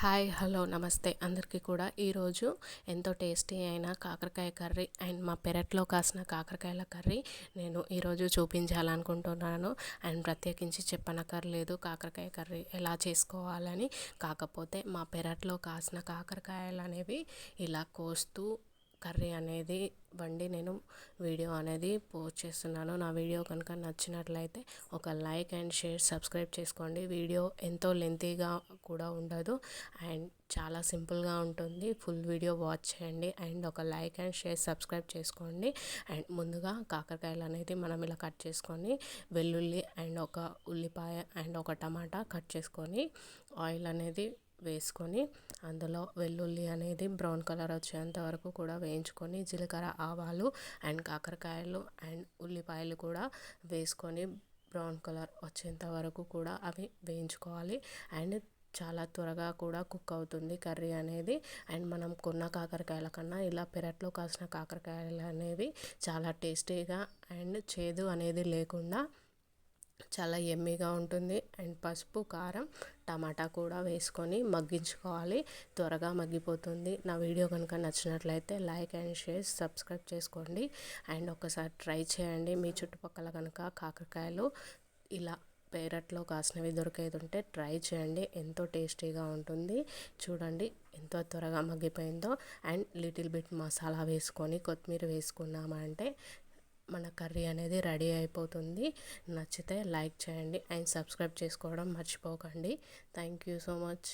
Hi hello నమస్తే. అందరికీ కూడా ఈరోజు ఎంతో టేస్టీ అయిన కాకరకాయ కర్రీ అండ్ మా పెరట్లో కాసిన కాకరకాయల కర్రీ నేను ఈరోజు చూపించాలనుకుంటున్నాను. అండ్ ప్రత్యేకించి చెప్పనక్కర్లేదు కాకరకాయ కర్రీ ఎలా చేసుకోవాలని. కాకపోతే మా పెరట్లో కాసిన కాకరకాయలు అనేవి ఇలా కోస్తూ కర్రీ అనేది వండి నేను వీడియో అనేది పోస్ట్ చేస్తున్నాను. నా వీడియో కనుక నచ్చినట్లయితే ఒక లైక్ అండ్ షేర్ సబ్స్క్రైబ్ చేసుకోండి. వీడియో ఎంతో లెంతీగా కూడా ఉండదు. అండ్ చాలా సింపుల్గా ఉంటుంది. ఫుల్ వీడియో వాచ్ చేయండి. అండ్ ఒక లైక్ అండ్ షేర్ సబ్స్క్రైబ్ చేసుకోండి. అండ్ ముందుగా కాకరకాయలు అనేది మనం ఇలా కట్ చేసుకొని వెల్లుల్లి అండ్ ఒక ఉల్లిపాయ అండ్ ఒక టమాటా కట్ చేసుకొని ఆయిల్ అనేది వేసుకొని అందులో వెల్లుల్లి అనేది బ్రౌన్ కలర్ వచ్చేంత వరకు కూడా వేయించుకొని జీలకర్ర ఆవాలు అండ్ కాకరకాయలు అండ్ ఉల్లిపాయలు కూడా వేసుకొని బ్రౌన్ కలర్ వచ్చేంత వరకు కూడా అవి వేయించుకోవాలి. అండ్ చాలా త్వరగా కూడా కుక్ అవుతుంది కర్రీ అనేది. అండ్ మనం కొన్న కాకరకాయల కన్నా ఇలా పెరట్లో కాసిన కాకరకాయలు అనేవి చాలా టేస్టీగా అండ్ చేదు అనేది లేకుండా చాలా ఎమ్మీగా ఉంటుంది. అండ్ పసుపు కారం టమాటా కూడా వేసుకొని మగ్గించుకోవాలి. త్వరగా మగ్గిపోతుంది. నా వీడియో కనుక నచ్చినట్లయితే లైక్ అండ్ షేర్ సబ్స్క్రైబ్ చేసుకోండి. అండ్ ఒకసారి ట్రై చేయండి. మీ చుట్టుపక్కల కనుక కాకరకాయలు ఇలా పేరట్లో కాసినవి దొరికేది ఉంటే ట్రై చేయండి. ఎంతో టేస్టీగా ఉంటుంది. చూడండి ఎంతో త్వరగా మగ్గిపోయిందో. అండ్ లిటిల్ బిట్ మసాలా వేసుకొని కొత్తిమీర వేసుకున్నామంటే మన కర్రీ అనేది రెడీ అయిపోతుంది. నచ్చితే లైక్ చేయండి అండ్ సబ్స్క్రైబ్ చేసుకోవడం మర్చిపోకండి. Thank you so much.